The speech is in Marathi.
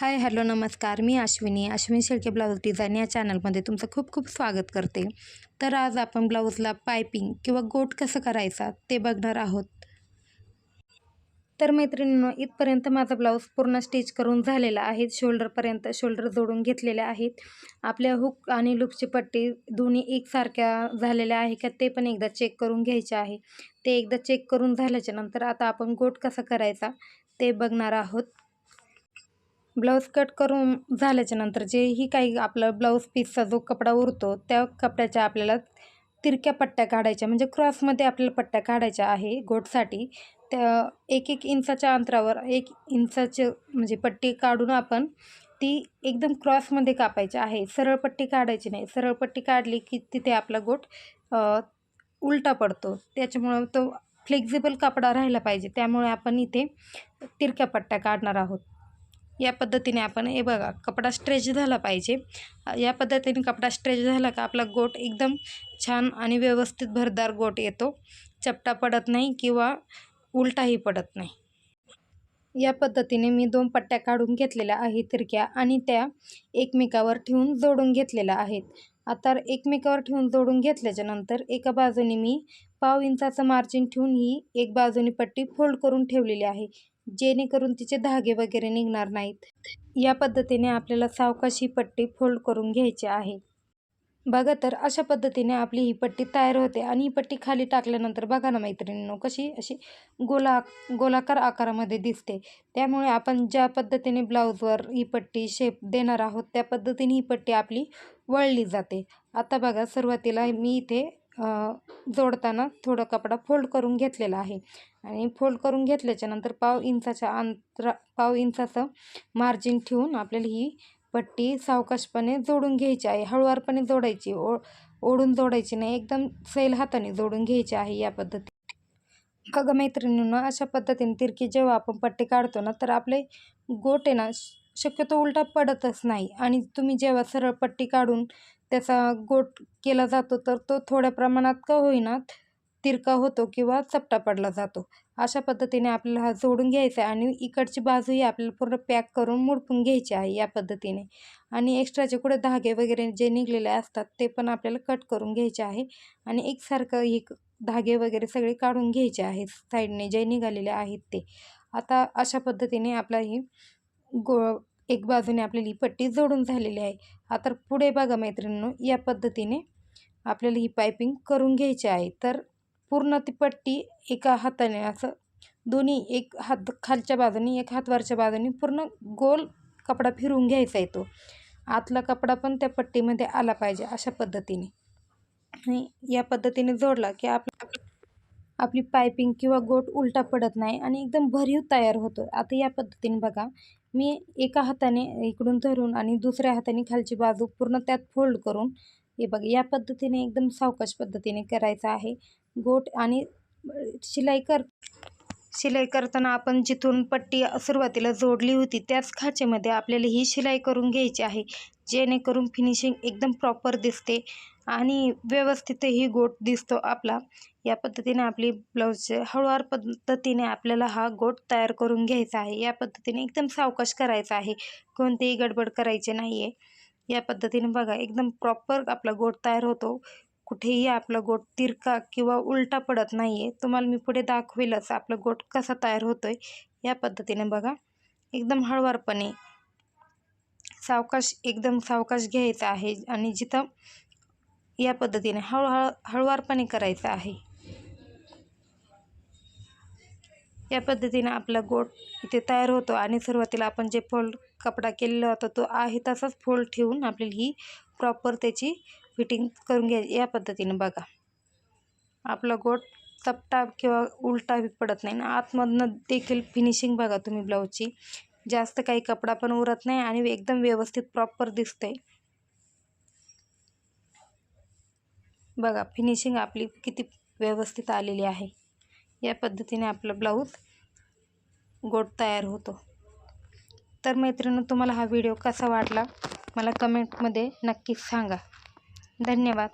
हाय हॅलो नमस्कार. मी अश्विनी. अश्विनी शेळके ब्लाऊज डिझाईन या चॅनलमध्ये तुमचं खूप खूप स्वागत करते. तर आज आपण ब्लाऊजला पायपिंग किंवा गोट कसं करायचा ते बघणार आहोत. तर मैत्रिणींनो इथपर्यंत माझा ब्लाऊज पूर्ण स्टिच करून झालेला आहे. शोल्डरपर्यंत शोल्डर जोडून घेतलेले आहेत. आपल्या हुक आणि लुपची पट्टी दोन्ही एकसारख्या झालेल्या आहे का ते पण एकदा चेक करून घ्यायचे आहे. ते एकदा चेक करून झाल्याच्यानंतर आता आपण गोट कसा करायचा ते बघणार आहोत. ब्लाऊज कट करून झाल्याच्यानंतर जेही काही आपलं ब्लाऊज पीसचा जो कपडा उरतो त्या कपड्याच्या आपल्याला तिरक्या पट्ट्या काढायच्या म्हणजे क्रॉसमध्ये आपल्याला पट्ट्या काढायच्या आहे गोटसाठी. त्या एक एक इंचाच्या अंतरावर एक इंचाचे म्हणजे पट्टी काढून आपण ती एकदम क्रॉसमध्ये कापायची आहे. सरळ पट्टी काढायची नाही. सरळ पट्टी काढली की तिथे आपला गोट उलटा पडतो. त्याच्यामुळं तो फ्लेक्झिबल कपडा राहिला पाहिजे. त्यामुळे आपण इथे तिरक्या पट्ट्या काढणार आहोत. या पद्धतीने आपण हे बघा कपडा स्ट्रेच झाला पाहिजे. या पद्धतीने कपडा स्ट्रेच झाला का आपला गोट एकदम छान आणि व्यवस्थित भरदार गोट येतो. चपटा पडत नाही किंवा उलटाही पडत नाही. या पद्धतीने मी दोन पट्ट्या काढून घेतलेल्या आहेत तिरक्या आणि त्या एकमेकावर ठेवून जोडून घेतलेल्या आहेत. आता एकमेकावर ठेवून जोडून घेतल्याच्यानंतर एका बाजूने मी पाव इंचाचं मार्जिन ठेवून ही एक बाजूनी पट्टी फोल्ड करून ठेवलेली आहे जेणेकरून तिचे धागे वगैरे निघणार नाहीत. या पद्धतीने आपल्याला सावकाशी पट्टी फोल्ड करून घ्यायची आहे. बघा तर अशा पद्धतीने आपली ही पट्टी तयार होते आणि ही पट्टी खाली टाकल्यानंतर बघा ना मैत्रिणींनो कशी अशी गोला गोलाकार आकारामध्ये दिसते. त्यामुळे आपण ज्या पद्धतीने ब्लाऊजवर ही पट्टी शेप देणार आहोत त्या पद्धतीने ही पट्टी आपली वळली जाते. आता बघा सुरुवातीला मी इथे जोडताना थोडा कपडा फोल्ड करून घेतलेला आहे. आणि फोल्ड करून घेतल्याच्यानंतर पाव इंचाच्या अंतरा पाव इंचाचं मार्जिन ठेवून आपल्याला ही पट्टी सावकाशपणे जोडून घ्यायची आहे. हळुवारपणे जोडायची ओ ओढून जोडायची नाही. एकदम सैल हाताने जोडून घ्यायची आहे या पद्धती बघा मैत्रिणींना अशा पद्धतीने तिरकी जेव्हा आपण पट्टी काढतो ना तर आपले गोट आहे ना शक्यतो उलटा पडतच नाही. आणि तुम्ही जेव्हा सरळ पट्टी काढून त्याचा गोट केला जातो तर तो थोड्या प्रमाणात का होईना तिरका होतो किंवा चपटा पडला जातो. अशा पद्धतीने आपल्याला हा जोडून घ्यायचा आहे आणि इकडची बाजूही आपल्याला पूर्ण पॅक करून मुडपून घ्यायची आहे या पद्धतीने. आणि एक्स्ट्राचे कुठे धागे वगैरे जे निघलेले असतात ते पण आपल्याला कट करून घ्यायचे आहे. आणि एकसारखं ही धागे वगैरे सगळे काढून घ्यायचे आहेत साईडने जे निघालेले आहेत ते. आता अशा पद्धतीने आपला ही गो एक बाजूने आपल्याला ही पट्टी जोडून झालेली आहे. आता पुढे बघा मैत्रिणींनो या पद्धतीने आपल्याला ही पायपिंग करून घ्यायची आहे. तर पूर्ण ती पट्टी एका हाताने असं दोन्ही एक हात खालच्या बाजूनी एक हात वरच्या बाजूनी पूर्ण गोल कपडा फिरवून घ्यायचा येतो. आतला कपडा पण त्या पट्टीमध्ये आला पाहिजे अशा पद्धतीने. आणि या पद्धतीने जोडला की आप आपली पायपिंग किंवा गोट उलटा पडत नाही आणि एकदम भरीव तयार होतो. आता या पद्धतीने बघा मी एका हाताने इकडून धरून आणि दुसऱ्या हाताने खालची बाजू पूर्ण त्यात फोल्ड करून हे बघ या पद्धतीने एकदम सावकाश पद्धतीने करायचं आहे. गोट आणि शिलाई कर. शिलाई करताना आपण जिथून पट्टी सुरुवातीला जोडली होती त्याच खाचेमध्ये आपल्याला ही शिलाई करून घ्यायची आहे. जेणेकरून फिनिशिंग एकदम प्रॉपर दिसते आणि व्यवस्थितही गोट दिसतो आपला. या पद्धतीने आपली ब्लाऊजचे हळूवार पद्धतीने आपल्याला हा गोट तयार करून घ्यायचा आहे. या पद्धतीने एकदम सावकाश करायचा आहे. कोणतेही गडबड करायचे नाही आहे या पद्धतीने बघा एकदम प्रॉपर आपला गोट तयार होतो. कुठेही आपला गोट तिरका किंवा उलटा पडत नाही आहे तुम्हाला मी पुढे दाखवेलच आपला गोट कसा तयार होतो आहे या पद्धतीने बघा. एकदम हळुवारपणे सावकाश एकदम सावकाश घ्यायचा आहे आणि जिथं या पद्धतीने हळूहळू हळुवारपणे करायचं आहे. या पद्धतीने आपला गोट इथे तयार होतो आणि सुरुवातीला आपण जे फोल्ड कपडा केलेला होता तो आहे तसाच फोल्ड ठेवून आपल्याला ही प्रॉपर त्याची फिटिंग करून घ्या या पद्धतीने बघा. आपला गोट चपटा किंवा उलटा पडत नाही. ना आतमधनं देखील फिनिशिंग बघा तुम्ही ब्लाऊजची जास्त काही कपडा पण उरत नाही आणि एकदम व्यवस्थित प्रॉपर दिसतंय. बघा फिनिशिंग आपली किती व्यवस्थित आलेली आहे. या पद्धतीने आपलं ब्लाऊज गोट तयार होतो. तर मैत्रिणी तुम्हाला हा व्हिडिओ कसा वाटला? मला कमेंटमध्ये नक्कीच सांगा. धन्यवाद.